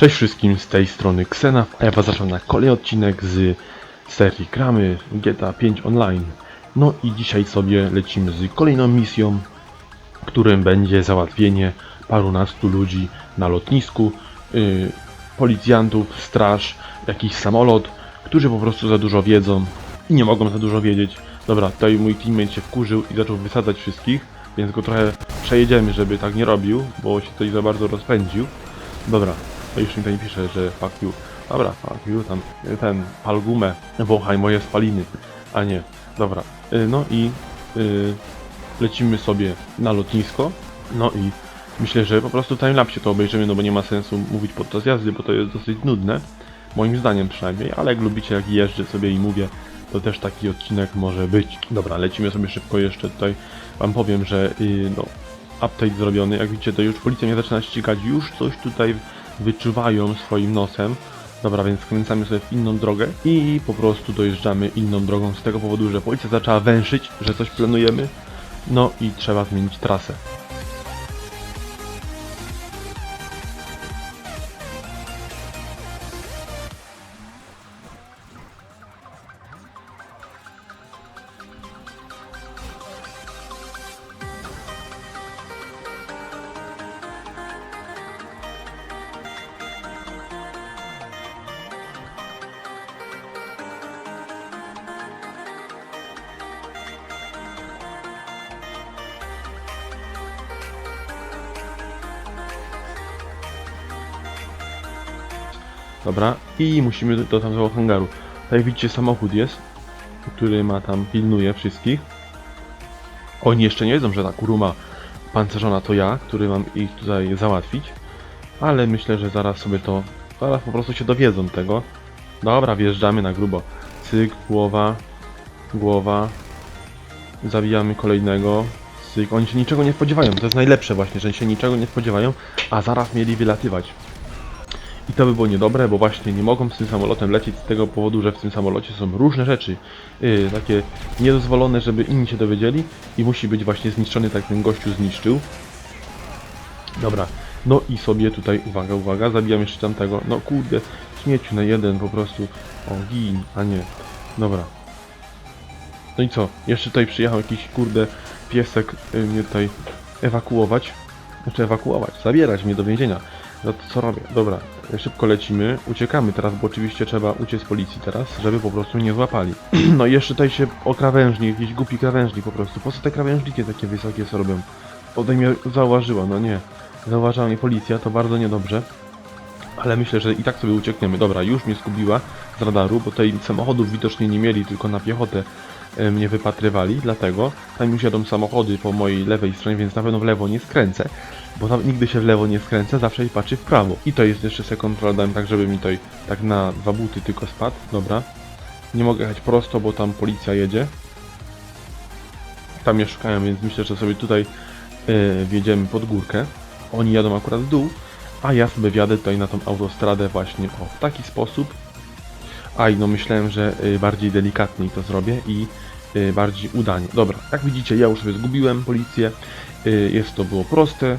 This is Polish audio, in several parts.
Cześć wszystkim, z tej strony Ksena, a ja was zapraszam na kolejny odcinek z serii Gramy GTA 5 Online. No i dzisiaj sobie lecimy z kolejną misją, którym będzie załatwienie parunastu ludzi na lotnisku, yy, policjantów, straż, jakiś samolot, którzy po prostu za dużo wiedzą i nie mogą za dużo wiedzieć. Dobra, tutaj mój teammate się wkurzył i zaczął wysadzać wszystkich, więc go trochę przejedziemy, żeby tak nie robił, bo się tutaj za bardzo rozpędził. Dobra, to już mi tutaj pisze, że fuck you. Dobra, fuck you, tam ten, pal gumę, wąchaj moje spaliny. A nie, dobra. Y, No i y, lecimy sobie na lotnisko. No i myślę, że po prostu timelapsie to obejrzymy, no bo nie ma sensu mówić podczas jazdy, bo to jest dosyć nudne. Moim zdaniem przynajmniej, ale jak lubicie, jak jeżdżę sobie i mówię, to też taki odcinek może być. Dobra, lecimy sobie szybko jeszcze tutaj. Wam powiem, że y, no, update zrobiony. Jak widzicie, to już policja mnie zaczyna ścigać. Już coś tutaj wyczuwają swoim nosem. Dobra, więc skręcamy sobie w inną drogę i po prostu dojeżdżamy inną drogą z tego powodu, że policja zaczęła węszyć, że coś planujemy. No i trzeba zmienić trasę. Dobra, i musimy do tamtego hangaru. Tak jak widzicie, samochód jest, który ma tam, pilnuje wszystkich. Oni jeszcze nie wiedzą, że ta kuruma pancerzona to ja, który mam ich tutaj załatwić. Ale myślę, że zaraz sobie to, zaraz po prostu się dowiedzą tego. Dobra, wjeżdżamy na grubo. Cyk, głowa, głowa. Zabijamy kolejnego. Cyk, oni się niczego nie spodziewają. To jest najlepsze właśnie, że się niczego nie spodziewają, a zaraz mieli wylatywać. I to by było niedobre, bo właśnie nie mogą z tym samolotem lecieć z tego powodu, że w tym samolocie są różne rzeczy yy, takie niedozwolone, żeby inni się dowiedzieli i musi być właśnie zniszczony, tak ten gościu zniszczył. Dobra, no i sobie tutaj, uwaga, uwaga, zabijam jeszcze tamtego, no kurde, śmieciu na jeden po prostu, o gin, a nie, dobra. No i co, jeszcze tutaj przyjechał jakiś kurde piesek yy, mnie tutaj ewakuować, znaczy ewakuować, zabierać mnie do więzienia. No to co robię? Dobra, szybko lecimy, uciekamy teraz, bo oczywiście trzeba uciec z policji teraz, żeby po prostu nie złapali. no i jeszcze tutaj się o krawężnik, jakiś głupi krawężnik po prostu. Po co te krawężniki takie wysokie co robią? Potem mnie zauważyła, no nie. Zauważyła mnie policja, to bardzo niedobrze. Ale myślę, że i tak sobie uciekniemy. Dobra, już mnie zgubiła z radaru, bo tutaj samochodów widocznie nie mieli, tylko na piechotę e, mnie wypatrywali, dlatego tam już jadą samochody po mojej lewej stronie, więc na pewno w lewo nie skręcę, bo tam nigdy się w lewo nie skręcę, zawsze patrzy w prawo. I to jest jeszcze kontrola dałem tak, żeby mi tutaj tak na dwa buty tylko spadł, dobra. Nie mogę jechać prosto, bo tam policja jedzie. Tam mnie szukają, więc myślę, że sobie tutaj yy, wjedziemy pod górkę. Oni jadą akurat w dół, a ja sobie wjadę tutaj na tą autostradę właśnie o, w taki sposób. A i no myślałem, że y, bardziej delikatniej to zrobię i y, bardziej udanie. Dobra, jak widzicie, ja już sobie zgubiłem policję. Jest to było proste.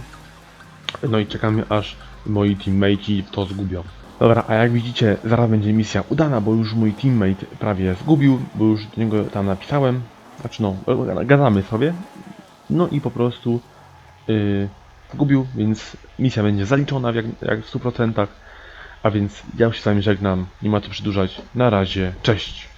No i czekamy aż moi teammateci to zgubią. Dobra, a jak widzicie, zaraz będzie misja udana, bo już mój teammate prawie zgubił, bo już do niego tam napisałem. Znaczy no, gadamy sobie. No i po prostu yy, zgubił, więc misja będzie zaliczona jak, jak w 100%. A więc ja już się z wami żegnam, nie ma co przedłużać. Na razie, cześć!